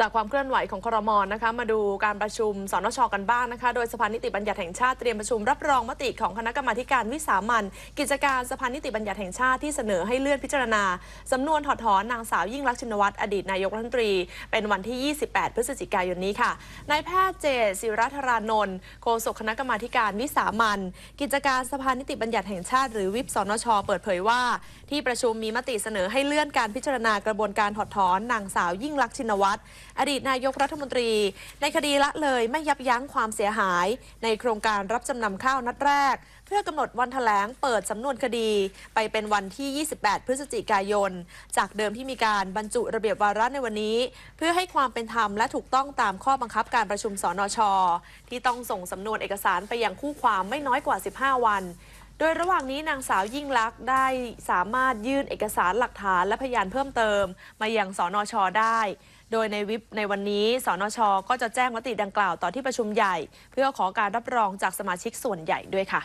จากความเคลื่อนไหวของครมนะคะมาดูการประชุมสนชกันบ้างนะคะ โดยสภานิติบัญญัติแห่งชาติเตรียมประชุมรับรองมติของคณะกรรมาการวิสามันกิจการสภานิติบัญญัติแห่งชาติที่เสนอให้เลื่อนพิจารณาสำนวนถอดถอนนางสาวยิ่งลักษณ์ชินวัตรอดีตนายกรัฐมนตรี เป็นวันที่ 28 พฤศจิกายนนี้ค่ะนายแพทย์เจศิรัธรานนท์โฆษกคณะกรรมาการวิสามันกิจการสภานิติบัญญัติแห่งชาติหรือวิปสนช เปิดเผยว่า ที่ประชุมมีมติเสนอให้เลื่อนการพิจารณากระบวนการถอดถอนนางสาวยิ่งลักษณ์ชินวัตร อดีตนายกรัฐมนตรี ในคดีละเลยไม่ยับยั้งความเสียหาย ในโครงการรับจำนำข้าวนัดแรก เพื่อกำหนดวันแถลงเปิดสำนวนคดี ไปเป็นวันที่ 28 พฤศจิกายน จากเดิมที่มีการบรรจุระเบียบวาระในวันนี้ เพื่อให้ความเป็นธรรมและถูกต้องตามข้อบังคับการประชุมสนช ที่ต้องส่งสำนวนเอกสารไปยังคู่ความไม่น้อยกว่า 15 วันโดยระหว่างนี้นางสาวยิ่งลักษณ์ได้สามารถยื่นเอกสารหลักฐานและพยานเพิ่มเติม มายังสนชได้ โดยในวิปในวันนี้สนชก็จะแจ้งมติดังกล่าวต่อที่ประชุมใหญ่ เพื่อขอการรับรองจากสมาชิกส่วนใหญ่ด้วยค่ะ